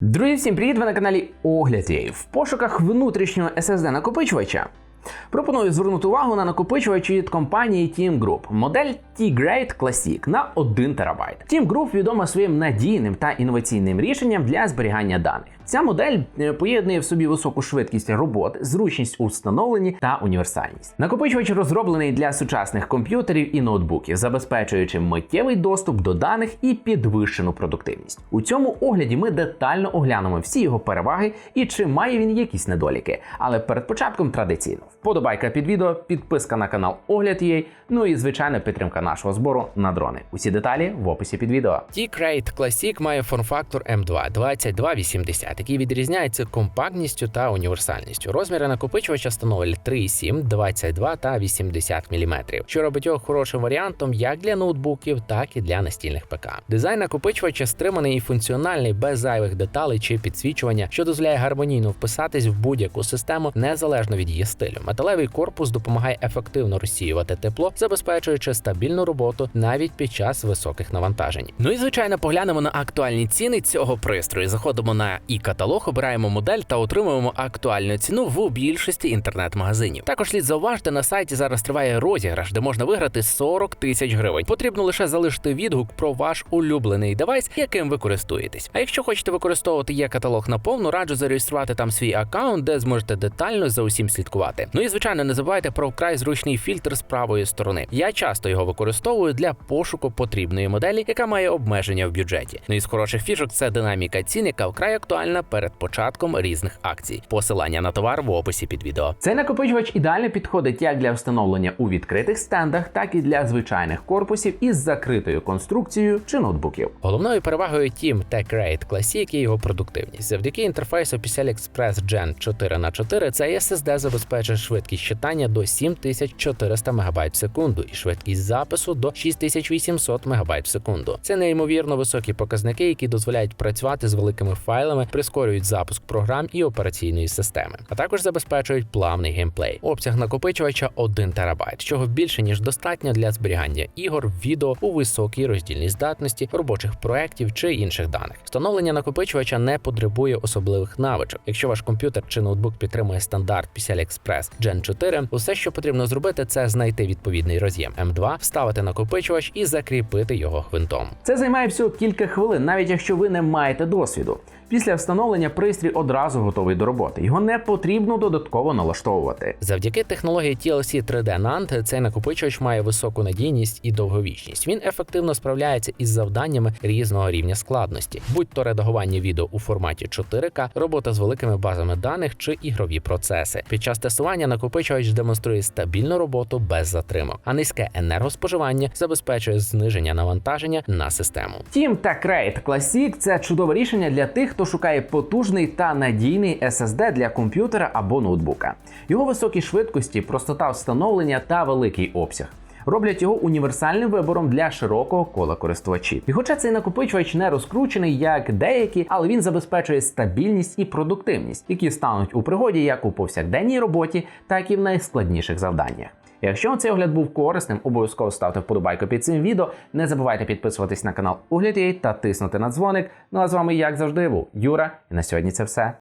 Друзі, всім привіт! Ви на каналі Огляд Єй. В пошуках внутрішнього SSD накопичувача пропоную звернути увагу на накопичувач від компанії Team Group. Модель T-Grade Classic на 1 ТБ. Team Group відома своїм надійним та інноваційним рішенням для зберігання даних. Ця модель е, поєднує в собі високу швидкість роботи, зручність у встановленні та універсальність. Накопичувач розроблений для сучасних комп'ютерів і ноутбуків, забезпечуючи миттєвий доступ до даних і підвищену продуктивність. У цьому огляді ми детально оглянемо всі його переваги і чи має він якісь недоліки. Але перед початком традиційно вподобайка під відео, підписка на канал Огляд є, ну і звичайно підтримка нашого збору на дрони. Усі деталі в описі під відео. T-Crate Classic має форм-фактор M2 2280, який відрізняється компактністю та універсальністю. Розміри накопичувача становлять 3,7, 22 та 80 мм, що робить його хорошим варіантом як для ноутбуків, так і для настільних ПК. Дизайн накопичувача стриманий і функціональний без зайвих деталей чи підсвічування, що дозволяє гармонійно вписатись в будь-яку систему незалежно від її стилю. Металевий корпус допомагає ефективно розсіювати тепло, забезпечуючи стабільну роботу навіть під час високих навантажень. Ну і звичайно, поглянемо на актуальні ціни цього пристрою. Заходимо на і каталог, обираємо модель та отримуємо актуальну ціну в більшості інтернет-магазинів. Також слід зауважити, на сайті зараз триває розіграш, де можна виграти 40 тисяч гривень. Потрібно лише залишити відгук про ваш улюблений девайс, яким ви користуєтесь. А якщо хочете використовувати є каталог наповну, раджу зареєструвати там свій аккаунт, де зможете детально за усім слідкувати. Ну і звичайно, не забувайте про вкрай зручний фільтр з правої сторони. Я часто його використовую для пошуку потрібної моделі, яка має обмеження в бюджеті. Ну і з хороших фішок це динаміка цін, яка вкрай актуальна перед початком різних акцій. Посилання на товар в описі під відео. Цей накопичувач ідеально підходить як для встановлення у відкритих стендах, так і для звичайних корпусів із закритою конструкцією чи ноутбуків. Головною перевагою Team TechRate Classic є його продуктивність. Завдяки інтерфейсу PCI Express Gen 4 на 4 цей SSD забезпечує швидкість читання до 7400 МБ в секунду і швидкість запису до 6800 МБ в секунду. Це неймовірно високі показники, які дозволяють працювати з великими файлами, прискорюють запуск програм і операційної системи, а також забезпечують плавний геймплей. Обсяг накопичувача 1 ТБ, чого більше ніж достатньо для зберігання ігор, відео у високій роздільній здатності, робочих проєктів чи інших даних. Встановлення накопичувача не потребує особливих навичок. Якщо ваш комп'ютер чи ноутбук підтримує стандарт PCI Express Gen 4, усе, що потрібно зробити, це знайти відповідний роз'єм M2, вставити накопичувач і закріпити його гвинтом. Це займає всього кілька хвилин, навіть якщо ви не маєте досвіду. Після встановлення пристрій одразу готовий до роботи. Його не потрібно додатково налаштовувати. Завдяки технології TLC 3D NAND цей накопичувач має високу надійність і довговічність. Він ефективно справляється із завданнями різного рівня складності, будь то редагування відео у форматі 4К, робота з великими базами даних чи ігрові процеси. Під час тестування накопичувач демонструє стабільну роботу без затримок, а низьке енергоспоживання забезпечує зниження навантаження на систему. Team TechRate Classic – це чудове рішення для тих, хто шукає потужний та надійний SSD для комп'ютера або ноутбука. Його високі швидкості, простота встановлення та великий обсяг. Роблять його універсальним вибором для широкого кола користувачів. І хоча цей накопичувач не розкручений, як деякі, але він забезпечує стабільність і продуктивність, які стануть у пригоді як у повсякденній роботі, так і в найскладніших завданнях. Якщо цей огляд був корисним, обов'язково ставте вподобайку під цим відео. Не забувайте підписуватись на канал Угляд.ua та тиснути на дзвоник. Ну а з вами, як завжди, був Юра. І на сьогодні це все.